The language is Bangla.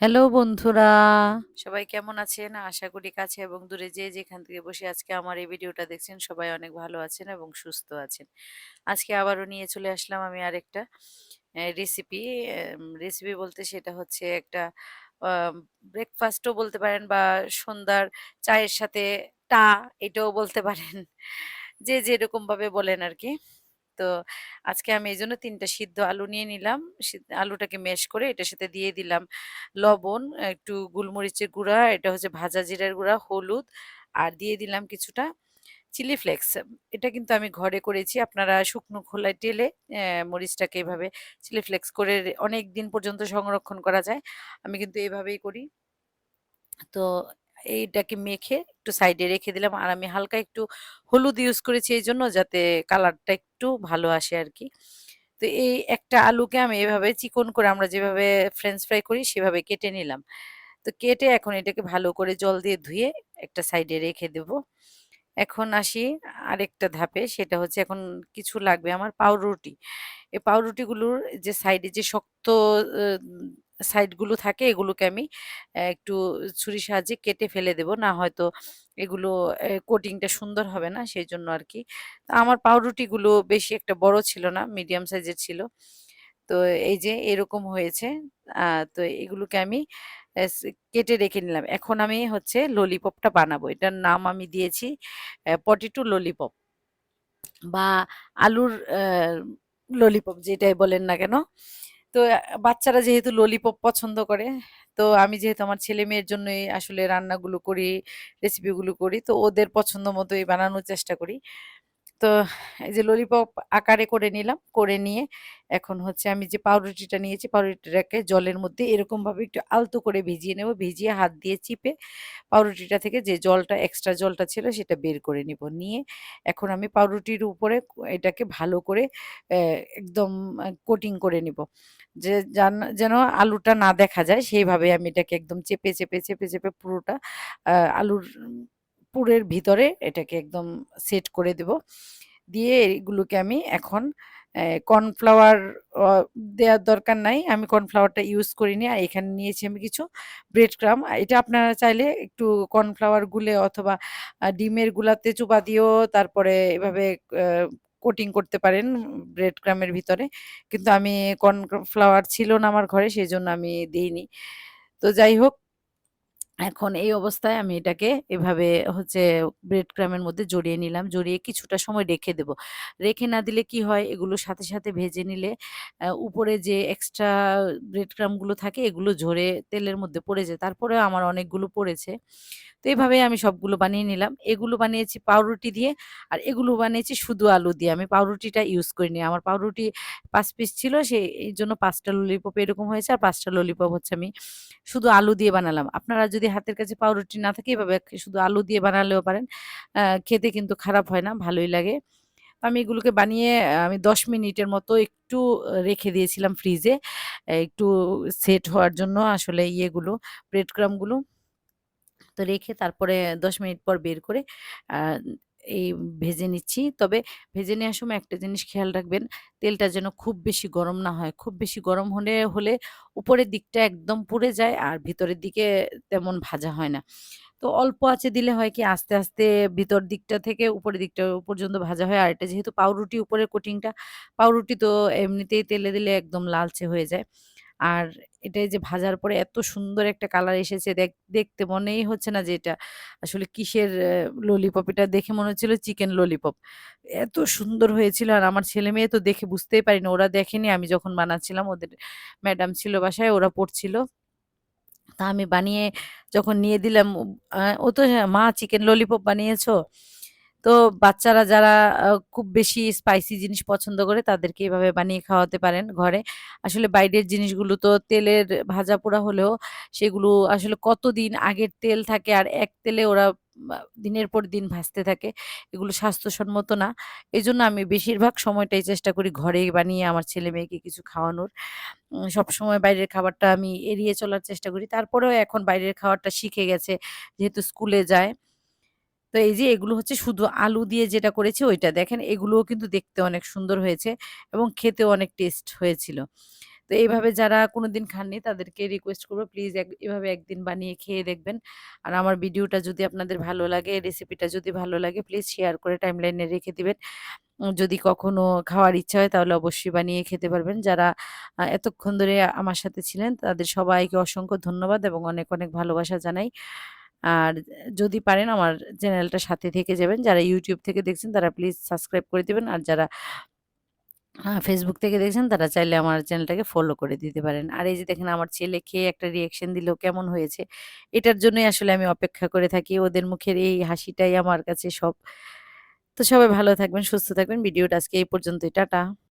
হ্যালো বন্ধুরা। সবাই কেমন আছেন? আশা করি কাছে এবং দূরে যে যেখান থেকে বসে আজকে আমার এই ভিডিওটা দেখছেন সবাই অনেক ভালো আছেন এবং সুস্থ আছেন। আজকে আবারও নিয়ে চলে আসলাম আমি আরেকটা রেসিপি রেসিপি বলতে সেটা হচ্ছে একটা ব্রেকফাস্টও বলতে পারেন বা সন্ধ্যার চায়ের সাথে টা এটাও বলতে পারেন। যে যেরকম ভাবে বলেন আর কি। তো আজকে আমি এই জন্য তিনটা সিদ্ধ আলু নিয়ে নিলাম। আলুটাকে মেশ করে এটার সাথে দিয়ে দিলাম লবণ, একটু গোলমরিচের গুঁড়া, এটা হচ্ছে ভাজা জিরার গুঁড়া, হলুদ আর দিয়ে দিলাম কিছুটা চিলি ফ্লেক্স। এটা কিন্তু আমি ঘরে করেছি, আপনারা শুকনো খোলায় টেলে মরিচটাকে এভাবে চিলি ফ্লেক্স করে অনেক দিন পর্যন্ত সংরক্ষণ করা যায়। আমি কিন্তু এভাবেই করি। তো এইটাকে মেখে একটু সাইডে রেখে দিলাম। আর আমি হালকা একটু হলুদ ইউজ করেছি এই জন্য যাতে কালারটা একটু ভালো আসে আর কি তো এই একটা আলুকে আমি এভাবে চিকন করে আমরা যেভাবে ফ্রেঞ্চ ফ্রাই করি সেভাবে কেটে নিলাম। তো কেটে এখন এটাকে ভালো করে জল দিয়ে ধুয়ে একটা সাইডে রেখে দেব। এখন আসি আরেকটা ধাপে সেটা হচ্ছে এখন কিছু লাগবে আমার পাউরুটি। এই পাউরুটিগুলোর যে সাইডে যে শক্ত সাইডগুলো থাকে, এগুলোকে আমি একটু ছুরির সাহায্যে কেটে ফেলে দেব। না হয়তো এগুলো কোটিংটা সুন্দর হবে না সেই জন্য আর কি আমার পাউরুটিগুলো বেশি একটা বড় ছিল না মিডিয়াম সাইজের ছিল। তো এই যে এরকম হয়েছে তো এগুলোকে আমি কেটে রেখে নিলাম। এখন আমি হচ্ছে ললিপপটা বানাবো। এটার নাম আমি দিয়েছি পটেটো ললিপপ বা আলুর ললিপপ যেটাই বলেন না কেন। তো বাচ্চারা যেহেতু ললিপপ পছন্দ করে, তো আমি যেহেতু আমার ছেলে মেয়ের জন্যই আসলে রান্নাগুলো করি রেসিপিগুলো করি, তো ওদের পছন্দ মতোই বানানোর চেষ্টা করি। তো এই যে ললিপপ আকারে করে নিলাম, করে নিয়ে এখন হচ্ছে আমি যে পাউরুটিটা নিয়েছি পাউরুটিটাকে জলের মধ্যে এরকম ভাবে একটু আলতো করে ভিজিয়ে নেব, ভিজিয়ে হাত দিয়ে চিপে পাউরুটিটা থেকে যে জলটা এক্সট্রা জলটা ছিল সেটা বের করে নিব। নিয়ে এখন আমি পাউরুটির উপরে এটাকে ভালো করে একদম কোটিং করে নিব। যে যেন আলুটা না দেখা যায়, সেইভাবে আমি এটাকে একদম চেপে চেপে চেপে চেপে পুরোটা আলুর পুরের ভিতরে এটাকে একদম সেট করে দেব। দিয়ে এগুলোকে আমি এখন কর্নফ্লাওয়ার দেওয়ার দরকার নাই। আমি কর্নফ্লাওয়ারটা ইউজ করিনি। আর এখানে নিয়েছি আমি কিছু ব্রেড ক্রাম এটা আপনারা চাইলে একটু কর্নফ্লাওয়ার গুলে অথবা ডিমের গুলাতে চুপা দিয়েও তারপরে এভাবে কোটিং করতে পারেন ব্রেড ক্রামের ভিতরে। কিন্তু আমি কর্নফ্লাওয়ার ছিল না আমার ঘরে সেই জন্য আমি দিইনি। তো যাই হোক এখন এই অবস্থায় আমি এটাকে এভাবে হচ্ছে ব্রেড ক্রামের মধ্যে জড়িয়ে নিলাম। জড়িয়ে কিছুটা সময় রেখে দেব। রেখে না দিলে কি হয়? এগুলো সাথে সাথে ভেজে নিলে উপরে যে এক্সট্রা ব্রেড ক্রামগুলো থাকে, এগুলো ঝরে তেলের মধ্যে পড়ে যায়। তারপরে আমার অনেকগুলো পড়েছে। তো এইভাবে আমি সবগুলো বানিয়ে নিলাম। এগুলো বানিয়েছি পাউরুটি দিয়ে আর এগুলো বানিয়েছি শুধু আলু দিয়ে। আমি পাউরুটিটা ইউজ করিনি। আমার পাউরুটি পাঁচ পিস ছিল, সেই জন্য পাঁচটা ললিপপ এরকম হয়েছে আর পাঁচটা ললিপপ হচ্ছে আমি শুধু আলু দিয়ে বানালাম। আপনারা যদি হাতের কাছে পাউরুটি না থাকে, এভাবে শুধু আলু দিয়ে বানালেও পারেন। খেতে কিন্তু খারাপ হয় না, ভালোই লাগে। আমি এগুলোকে বানিয়ে, আমি দশ মিনিটের মতো একটু রেখে দিয়েছিলাম ফ্রিজে একটু সেট হওয়ার জন্য আসলে ইয়েগুলো ব্রেড ক্রামগুলো তো রেখে তারপরে ১০ মিনিট পর বের করে এই ভেজে নিচ্ছি। তবে ভেজে নেওয়ার সময় একটা জিনিস খেয়াল রাখবেন, তেলটা যেন খুব বেশি গরম না হয়। খুব বেশি গরম হলে হলে উপরের দিকটা একদম পুড়ে যায় আর ভিতরের দিকে তেমন ভাজা হয় না। তো অল্প আঁচে দিলে হয় কি আস্তে, আস্তে ভিতর দিকটা থেকে উপরের দিকটা পর্যন্ত ভাজা হয়। আর এটা যেহেতু পাউরুটি উপরের কোটিংটা, পাউরুটি তো এমনিতেই তেলে দিলে একদম লালচে হয়ে যায়। আর এটা যে ভাজার পরে এত সুন্দর একটা কালার এসেছে দেখ দেখতে মনেই হচ্ছে না যে এটা আসলে কিসের ললিপপ এটা দেখে মনে হচ্ছিল চিকেন ললিপপ এত সুন্দর হয়েছিল আর আমার ছেলে মেয়ে তো দেখে বুঝতেই পারিনি ওরা দেখেনি। আমি যখন বানাচ্ছিলাম ওদের ম্যাডাম ছিল বাসায় ওরা পড়ছিল। তা আমি বানিয়ে যখন নিয়ে দিলাম ও তো হ্যাঁ, মা চিকেন ললিপপ বানিয়েছো? তো বাচ্চারা যারা খুব বেশি স্পাইসি জিনিস পছন্দ করে তাদেরকে এভাবে বানিয়ে খাওয়াতে পারেন ঘরে। আসলে বাইরের জিনিসগুলো তো তেলের ভাজা পোড়া হলেও সেগুলো আসলে কতদিন আগের তেল থাকে আর এক তেলে ওরা দিনের পর দিন ভাজতে থাকে। এগুলো স্বাস্থ্যসম্মত না। এই জন্য আমি বেশিরভাগ সময়টাই চেষ্টা করি ঘরে বানিয়ে আমার ছেলে-মেয়েকে কিছু খাওয়ানোর। সবসময় বাইরের খাবারটা আমি এড়িয়ে চলার চেষ্টা করি। তারপরেও এখন বাইরের খাবারটা শিখে গেছে, যেহেতু স্কুলে যায়। তো এই যে এগুলো হচ্ছে শুধু আলু দিয়ে যেটা করেছি ওইটা। দেখেন এগুলোও কিন্তু দেখতে অনেক সুন্দর হয়েছে এবং খেতেও অনেক টেস্ট হয়েছিল। তো এইভাবে যারা কোনোদিন খাননি তাদেরকে রিকোয়েস্ট করব প্লিজ এভাবে একদিন বানিয়ে খেয়ে দেখবেন। আর আমার ভিডিওটা যদি আপনাদের ভালো লাগে, রেসিপিটা যদি ভালো লাগে প্লিজ শেয়ার করে টাইমলাইনে রেখে দিবেন। যদি কখনো খাওয়ার ইচ্ছা হয় তাহলে অবশ্যই বানিয়ে খেতে পারবেন। যারা এতক্ষণ ধরে আমার সাথে ছিলেন তাদের সবাইকে অসংখ্য ধন্যবাদ এবং অনেক, অনেক ভালোবাসা জানাই। আর যদি পারেন আমার চ্যানেলটার সাথে থেকে যাবেন। যারা ইউটিউব থেকে দেখছেন তারা প্লিজ সাবস্ক্রাইব করে দিবেন। আর যারা ফেসবুক থেকে দেখছেন তারা চাইলে আমার চ্যানেলটাকে ফলো করে দিতে পারেন। আর এই যে দেখেন আমার ছেলে খেয়ে একটা রিঅ্যাকশন দিল কেমন হয়েছে। এটার জন্যই আসলে আমি অপেক্ষা করে থাকি। ওদের মুখের এই হাসিটাই আমার কাছে সব। তো সবাই ভালো থাকবেন, সুস্থ থাকবেন। ভিডিওটা আজকে এই পর্যন্তই। টাটা।